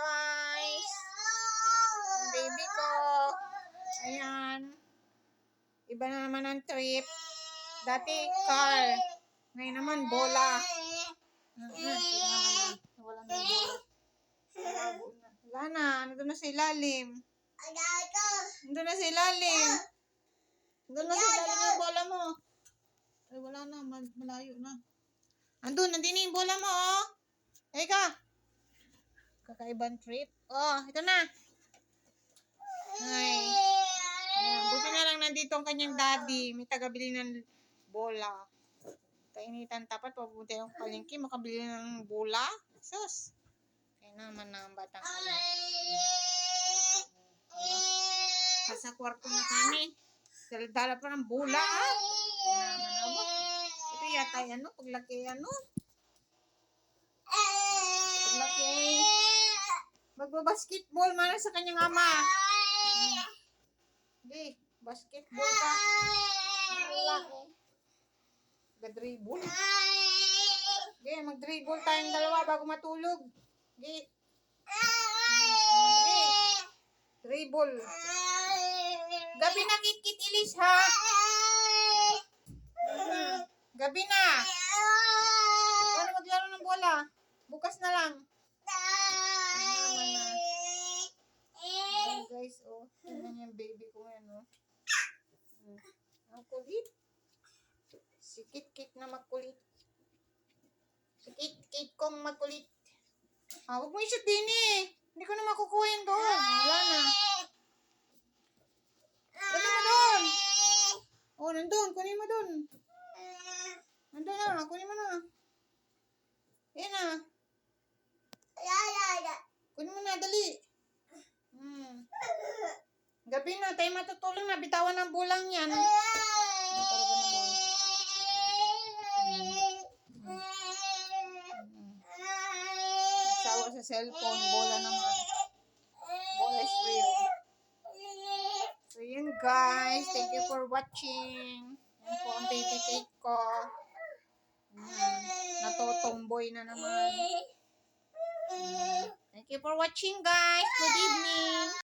guys. Ang baby ko. Ayan. Iba na naman ang trip. Dati car. Ngayon naman bola. Uh-huh. Wala na bola. Wala na. Nandun na sa ilalim. Nandun na sa ilalim. Nandun na sa ilalim yung bola mo. Ay, wala na. Mal- Malayo na. Andun, nandun na yung bola mo, oh. Eka. Kakaibang trip. Oh, ito na. Ay. Ayan, buti na lang nandito ang kanyang daddy. May tagabili ng bola. Kainitan tapat, papunta yung palengke, makabili ng bola. Sus. Kaya naman na ang batang ano. Nasa kwarto na kami. Dala pa ng bola. Ito yata ano, paglaki ano. Paglaki. Magbabasketball man sa kanyang ama. Hindi, basketball ka. Wala. Mag-dribble. Hindi, mag-dribble tayong dalawa bago matulog. Hindi. Hindi. Dribble. Gabi na kit-kit ilis ha. Hmm. Gabi na. Ano maglaro ng bola? Bukas na lang. Naman na. Ayan guys, oh. Tingnan niyo yung baby ko ngayon, oh. Hmm. Ang kulit. Si Kit-Kit na makulit. Si Kit-Kit kong makulit. Ah, huwag mo i-shoot din eh. Hindi ko na makukuha doon. Wala na. Dali mo doon. Oh, nandun. Kunin mo doon. Nandun na. Kunin mo na. Yan na. Kunin mo na. Dali. Hmm. Gabi na. Tayo matutulong na. Bitawan ng bulang yan. Hmm. Sawa sa cellphone. Bola naman. Bola is real. So yun guys. Thank you for watching. Yan po ang baby cake ko. Yan. Natutomboy na naman. Thank you for watching guys. Good evening.